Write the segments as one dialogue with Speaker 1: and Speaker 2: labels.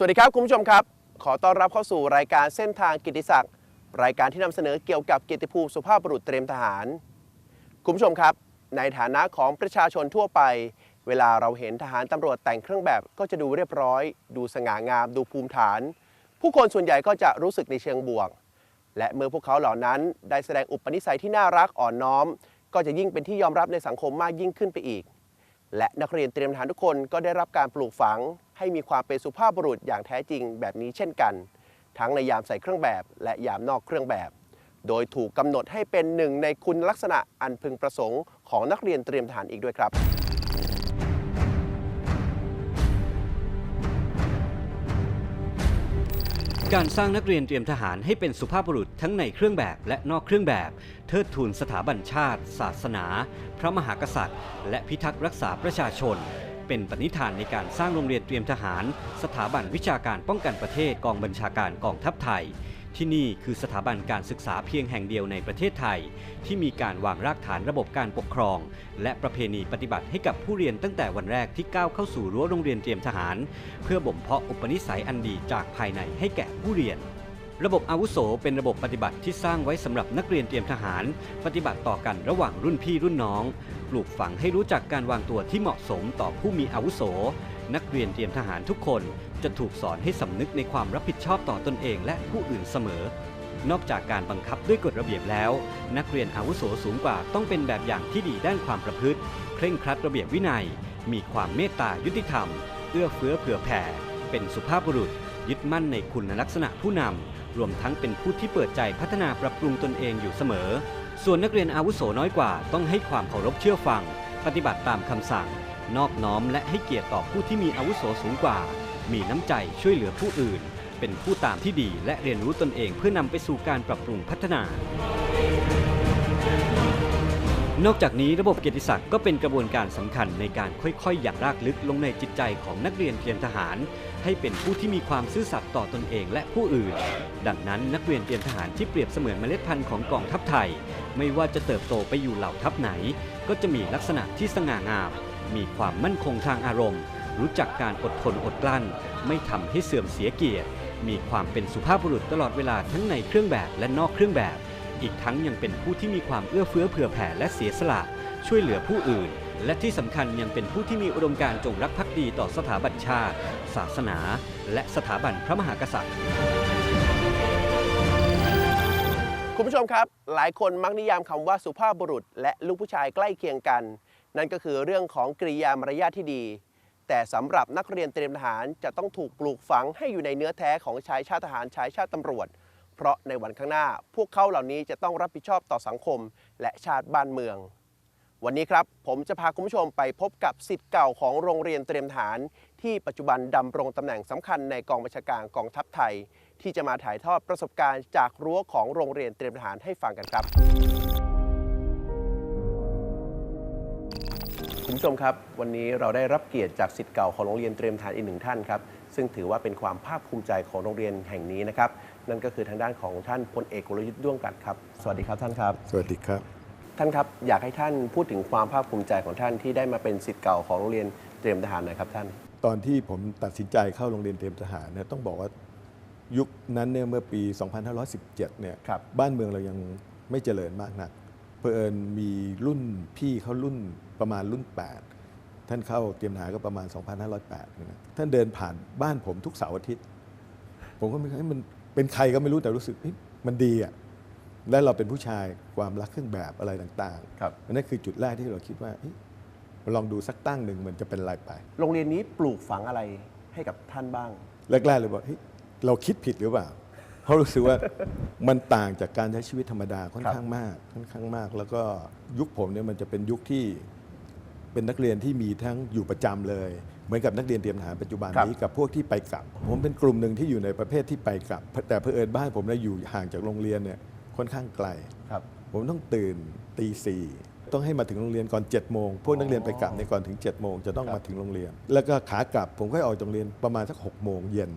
Speaker 1: สวัสดีครับคุณผู้ชมครับ ขอต้อนรับเข้าสู่รายการเส้นทางกิติศักดิ์รายการที่นำเสนอเกี่ยวกับเกียรติภูมิสุภาพบุรุษเตรียมทหาร คุณผู้ชมครับ ในฐานะของประชาชนทั่วไป เวลาเราเห็นทหารตำรวจแต่งเครื่องแบบก็จะดูเรียบร้อย ดูสง่างาม ดูภูมิฐาน ผู้คนส่วนใหญ่ก็จะรู้สึกในเชิงบวก และเมื่อพวกเขาเหล่านั้นได้แสดงอุปนิสัยที่น่ารักอ่อนน้อม ก็จะยิ่งเป็นที่ยอมรับในสังคมมากยิ่งขึ้นไปอีก และนักเรียนเตรียมทหารทุกคนก็ได้รับการปลูกฝัง ให้มีความเป็นสุภาพบุรุษอย่างแท้จริงแบบนี้เช่นกัน ทั้งในยามใส่เครื่องแบบ และยามนอกเครื่องแบบ โดยถูกกำหนดให้เป็นหนึ่งในคุณลักษณะอันพึงประสงค์ของนักเรียนเตรียมทหารอีกด้วยครับ
Speaker 2: การสร้างนักเรียนเตรียมทหารให้เป็นสุภาพบุรุษทั้งในเครื่องแบบและนอกเครื่องแบบ เทิดทูนสถาบันชาติ ศาสนา พระมหากษัตริย์ และพิทักษ์รักษาประชาชน เป็นปณิธานในการสร้างโรงเรียนเตรียมทหาร สถาบันวิชาการป้องกันประเทศกองบัญชาการกองทัพไทย ที่นี่คือสถาบันการศึกษาเพียงแห่งเดียวในประเทศไทย ที่มีการวางรากฐานระบบการปกครอง และประเพณีปฏิบัติให้กับผู้เรียนตั้งแต่วันแรกที่ก้าวเข้าสู่รั้วโรงเรียนเตรียมทหาร เพื่อบ่มเพาะอุปนิสัยอันดีจากภายในให้แก่ผู้เรียน ระบบอาวุโสเป็นระบบปฏิบัติที่สร้างไว้สำหรับนักเรียนเตรียมทหาร ปฏิบัติต่อกันระหว่างรุ่นพี่รุ่นน้อง ปลูกฝังให้รู้จักการวางตัวที่เหมาะสมต่อผู้มีอาวุโส นักเรียนเตรียมทหารทุกคนจะถูกสอนให้สำนึกในความรับผิดชอบต่อตนเองและผู้อื่นเสมอ นอกจากการบังคับด้วยกฎระเบียบแล้ว นักเรียนอาวุโสสูงกว่าต้องเป็นแบบอย่างที่ดีด้านความประพฤติ เคร่งครัดระเบียบวินัย มีความเมตตายุติธรรม เอื้อเฟื้อเผื่อแผ่ เป็นสุภาพบุรุษ ยึดมั่นในคุณลักษณะผู้นำรวมทั้งเป็นผู้ที่เปิดใจพัฒนาปรับปรุงตนเองอยู่เสมอ ส่วนนักเรียนอาวุโสน้อยกว่าต้องให้ความเคารพเชื่อฟัง ปฏิบัติตามคำสั่ง นอบน้อมและให้เกียรติต่อผู้ที่มีอาวุโสสูงกว่า มีน้ำใจช่วยเหลือผู้อื่น เป็นผู้ตามที่ดีและเรียนรู้ตนเองเพื่อนำไปสู่การปรับปรุงพัฒนา นอกจากนี้ระบบเกียรติศักดิ์ก็เป็นกระบวนการสำคัญในการค่อยๆ อย่างรากลึกลงในจิตใจของนักเรียนเตรียมทหาร ให้เป็นผู้ที่มีความซื่อสัตย์ต่อตนเองและผู้อื่น ดังนั้นนักเรียนเตรียมทหารที่เปรียบเสมือนเมล็ดพันธุ์ของกองทัพไทย ไม่ว่าจะเติบโตไปอยู่เหล่าทัพไหน ก็จะมีลักษณะที่สง่างาม มีความมั่นคงทางอารมณ์ รู้จักการอดทนอดกลั้น ไม่ทำให้เสื่อมเสียเกียรติ มีความเป็นสุภาพบุรุษตลอดเวลาทั้งในเครื่องแบบและนอกเครื่องแบบ อีกทั้งยังเป็นผู้ที่มีความเอื้อเฟื้อเผื่อแผ่และเสียสละช่วยเหลือผู้อื่น และที่สำคัญยังเป็นผู้ที่มีอุดมการจงรักภักดีต่อสถาบันชาติ ศาสนา และสถาบันพระมหากษัตริย์
Speaker 1: คุณผู้ชมครับ หลายคนมักนิยามคำว่าสุภาพบุรุษ และลูกผู้ชายใกล้เคียงกัน นั่นก็คือเรื่องของกริยามารยาทที่ดี แต่สำหรับนักเรียนเตรียมทหารจะต้องถูกปลูกฝังให้อยู่ในเนื้อแท้ของชายชาติทหารชายชาติตำรวจ เพราะในวันข้างหน้าพวกเขาเหล่านี้จะต้องรับผิดชอบต่อสังคม และชาติบ้านเมือง วันนี้ครับผมจะพาคุณผู้ชมไปพบกับสิทธิ์เก่าของโรงเรียนเตรียมทหาร ที่ปัจจุบันดำรงตำแหน่งสำคัญในกองบัญชาการกองทัพไทย ที่จะมาถ่ายทอดประสบการณ์จากรั้วของโรงเรียนเตรียมทหารให้ฟังกันครับ คุณผู้ชมครับ วันนี้เราได้รับเกียรติจากสิทธิ์เก่าของโรงเรียนเตรียมทหารอีกหนึ่งท่านครับ ซึ่งถือว่าเป็นความภาคภูมิใจของโรงเรียนแห่งนี้นะครับ นั่นก็คือทางด้านของท่านพลเอกกลยุทธ์ด้วงกัดครับ สวัสดีครับท่านครับ
Speaker 3: สวัสดีครับ
Speaker 1: ท่านครับอยากให้ท่านพูดถึงความภาคภูมิใจของท่านที่ได้มาเป็นสิทธิ์เก่าของโรงเรียนเตรียมทหารหน่อยครับท่าน
Speaker 3: ตอนที่ผมตัดสินใจเข้าโรงเรียนเตรียมทหารเนี่ยต้องบอกว่ายุคนั้นเนี่ยเมื่อปี 2517 เนี่ย
Speaker 1: ครับ
Speaker 3: บ้านเมืองเรายังไม่เจริญมากนักเพอเอิญมีรุ่นพี่เขารุ่น ประมาณรุ่น 8 ท่านเข้าเตรียมทหารก็ประมาณ 2508นะท่านเดินผ่านบ้านผมทุกเสาร์อาทิตย์ ผมก็ไม่เฮ้ยมันเป็นใครก็ไม่รู้แต่รู้สึกเฮ้ยมันดีอะและเราเป็นผู้ชายความรักเครื่องแบบอะไรต่าง
Speaker 1: ครับ
Speaker 3: ๆอันนั้นคือจุดแรกที่เราคิดว่าเฮ้ยลองดูสักตั้งหนึ่งมันจะเป็นอะไรไป
Speaker 1: โรงเรียนนี้ปลูกฝังอะไรให้กับท่านบ้าง
Speaker 3: แรกๆเลยบอกเฮ้ยเราคิดผิดหรือเปล่าเพราะรู้สึกว่ามันต่างจากการใช้ชีวิตธรรมดาค่อน
Speaker 1: ครับ
Speaker 3: ข้างมาก ค่อนข้างมาก แล้วก็ยุคผมเนี่ยมันจะเป็นยุคที่ เป็นนักเรียนที่มีทั้งอยู่ประจำเลย เหมือนกับนักเรียนเตรียมทหารปัจจุบันนี้กับพวกที่ไปกลับ ผมเป็นกลุ่มหนึ่งที่อยู่ในประเภทที่ไปกลับ แต่เผอิญบ้านผมเนี่ยอยู่ห่างจากโรงเรียนเนี่ยค่อนข้างไกล
Speaker 1: ครับ
Speaker 3: ผมต้องตื่นตีสี่ต้องให้มาถึงโรงเรียนก่อน7จ็ดโมงพวกนักเรียนไปกลับในยก่อนถึง7จ็ดโมงจะต้อง
Speaker 1: ครับ
Speaker 3: มาถึงโรงเรียน แล้วก็ขากลับผมก็ออกจากโรงเรียนประมาณสักหกโมงเย็น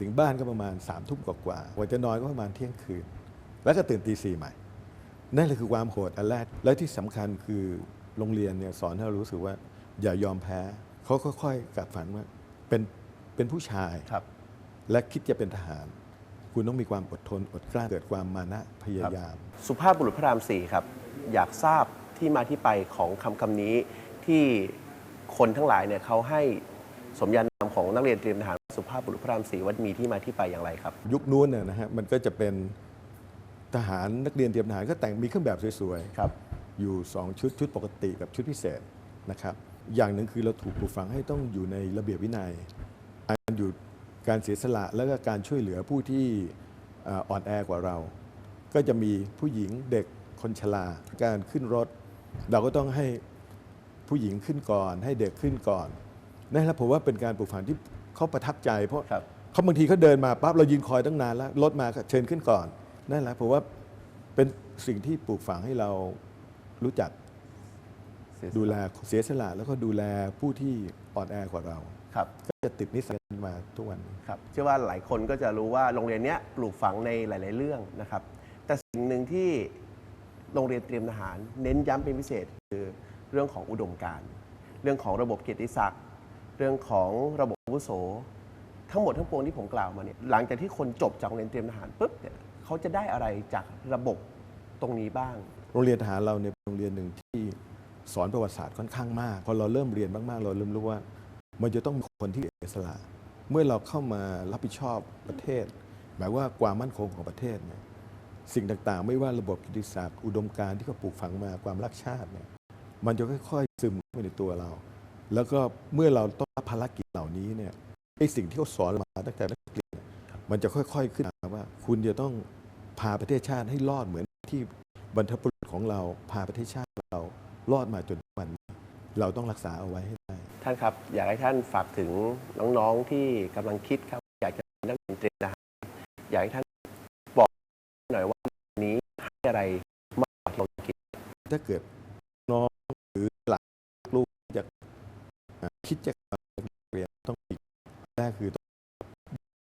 Speaker 3: ถึงบ้านก็ประมาณ3ามทุ่มกว่าๆกว่าจะนอนก็ประมาณเที่ยงคืน แล้วก็ตื่นตีสี่ใหม่ นั่นแหละคือความโหดอันแรกและที่สำคัญคือ โรงเรียนเนี่ยสอนให้เรารู้สึกว่า อย่ายอมแพ้เขาค่อยๆกัดฝันว่าเป็นเป็นผู้ชาย
Speaker 1: ครับ
Speaker 3: และคิดจะเป็นทหาร คุณต้องมีความอดทนอดกลั้นเกิดความมานะพยายาม
Speaker 1: สุภาพบุรุษพระรามสี่ครับ อยากทราบที่มาที่ไปของคำคำนี้ที่คนทั้งหลายเนี่ยเขาให้สมญานามของนักเรียนเตรียมทหารสุภาพบุรุษพระรามสี่ว่ามีที่มาที่ไปอย่างไรครับ
Speaker 3: ยุคนู้นเนี่ยนะฮะมันก็จะเป็นทหารนักเรียนเตรียมทหารก็แต่งมีเครื่องแบบสวย
Speaker 1: ครับ
Speaker 3: ๆ อยู่ 2 ชุดชุดปกติกับชุดพิเศษนะครับอย่างหนึ่งคือเราถูกปลูกฝังให้ต้องอยู่ในระเบียบวินัย การอยู่การเสียสละแล้วก็การช่วยเหลือผู้ที่เอ่ออ่อนแอกว่าเรา ก็จะมีผู้หญิงเด็กคนชราการขึ้นรถ เราก็ต้องให้ผู้หญิงขึ้นก่อน ให้เด็กขึ้นก่อนนั่นแหละผมว่าเป็นการปลูกฝังที่เขาประทับใจ เพราะ
Speaker 1: ครับ
Speaker 3: เขาบางทีเขาเดินมาปั๊บเรายืนคอยตั้งนานแล้วรถมาก็เชิญขึ้นก่อนนั่นแหละผมว่าเป็นสิ่งที่ปลูกฝังให้เรา รู้จักดูแลเสียสละแล้วก็ดูแลผู้ที่อ่อนแอกว่าเรา
Speaker 1: ครับ
Speaker 3: ก็จะติดนิสัยกันมาทุกวันนี้
Speaker 1: ครับเชื่อว่าหลายคนก็จะรู้ว่าโรงเรียนเนี้ยปลูกฝังในหลาย ๆ เรื่องนะครับ แต่สิ่งหนึ่งที่โรงเรียนเตรียมทหาร เน้นย้ำเป็นพิเศษคือเรื่องของอุดมการณ์เรื่องของระบบเกียรติศักดิ์เรื่องของระบบอาวุโส ทั้งหมดทั้งปวงที่ผมกล่าวมาเนี่ยหลังจากที่คนจบจากโรงเรียนเตรียมทหารปุ๊บเนี่ยเขาจะได้อะไรจากระบบตรงนี้บ้าง
Speaker 3: โรงเรียนทหารเราเนี่ยเป็นโรงเรียนหนึ่งที่สอนประวัติศาสตร์ค่อนข้างมาก พอเราเริ่มเรียนมากๆ เราเริ่มรู้ว่า มันจะต้องมีคนที่เสียสละเมื่อเราเข้ามารับผิดชอบประเทศ หมายว่าความมั่นคงของประเทศเนี่ยสิ่งต่างๆ ไม่ว่าระบบกิติศักดิ์อุดมการณ์ที่เขาปลูกฝังมาความรักชาติเนี่ยมันจะค่อยๆซึมเข้าไปในตัวเรา แล้วก็เมื่อเราต้องรับภารกิจเหล่านี้เนี่ยไอ้สิ่งที่เขาสอนมาตั้งแต่นักเรียนมันจะค่อยๆขึ้นมาว่า คุณจะต้องพาประเทศชาติให้รอดเหมือนที่บรรพบุร ของเราพาประเทศชาติเรารอดมาจนถึงวันนี้เราต้องรักษาเอาไว้ให้ได้
Speaker 1: ท่านครับ อยากให้ท่านฝากถึงน้องๆที่กำลังคิดครับ อยากจะเป็นนักเรียนเตรียมทหารอยากให้ท่านบอกหน่อยว่าวันนี้ให้อะไรมากกว่าที่เราคิด
Speaker 3: ถ้าเกิดน้องหรือหลานลูกจะอ่าคิดจะมาเรียนต้องมีแรกคือต้อง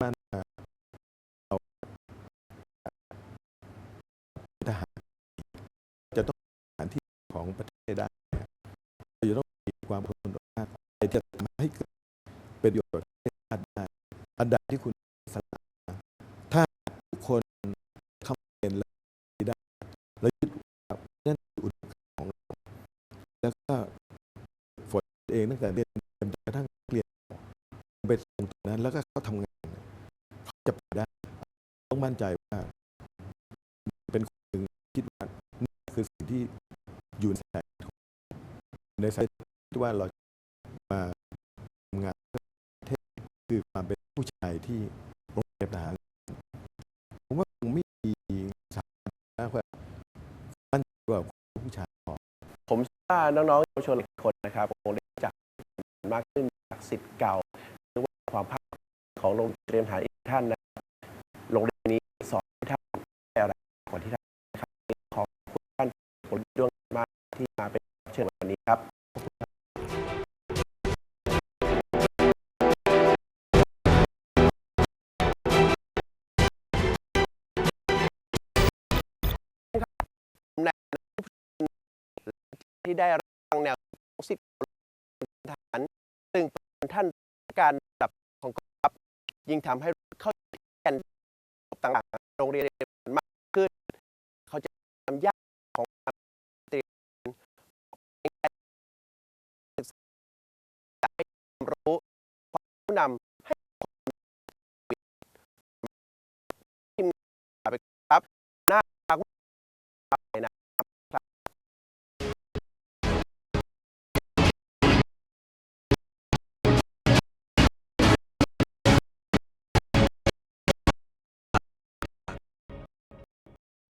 Speaker 3: มั่นอ่าเราทหารจะต้องเป็นทหารที่ ของประเทศได้เราจะต้องมีความอดทนอดกลั้นอะไรจะทำให้เกิดเป็นประโยชน์ประเทศชาติได้อันใดที่คุณสละถ้าทุกคนเข้ามาเรียนแล้วได้แล้วยึดนั่นอุดมของเราแล้วก็ฝนเองตั้งแต่เรียนจนกระทั่งเรียนไปตรงนั้นแล้วก็เขาทำงานเขาจะไปได้ ต้องมั่นใจว่าเป็นคนหนึ่งคิดว่านี่คือสิ่งที่ อยู่ในสายในสายที่ว่าเรามาทำงานเพื่อประเทศคือความเป็นผู้ชายที่โรงเรียนทหารผมว่าคงไม่มีสายนะว่ามั่นใจว่าผู้ชายพอ
Speaker 1: ผมเชื่อว่าน้องๆเยาวชนหลายคนนะครับคงได้จักมากขึ้นจากสิทธิ์เก่าหรือว่าความภาคของโรงเรียนทหาร ที่ได้รับฟังแนวของสิทธิทหารซึ่งเป็นท่านการระดับของกองทัพยิ่งทำให้เข้าใจกันต่างๆโรงเรียนมากขึ้น เขาจะความยากของการเตรียมศึกษาให้ความรู้ความผู้น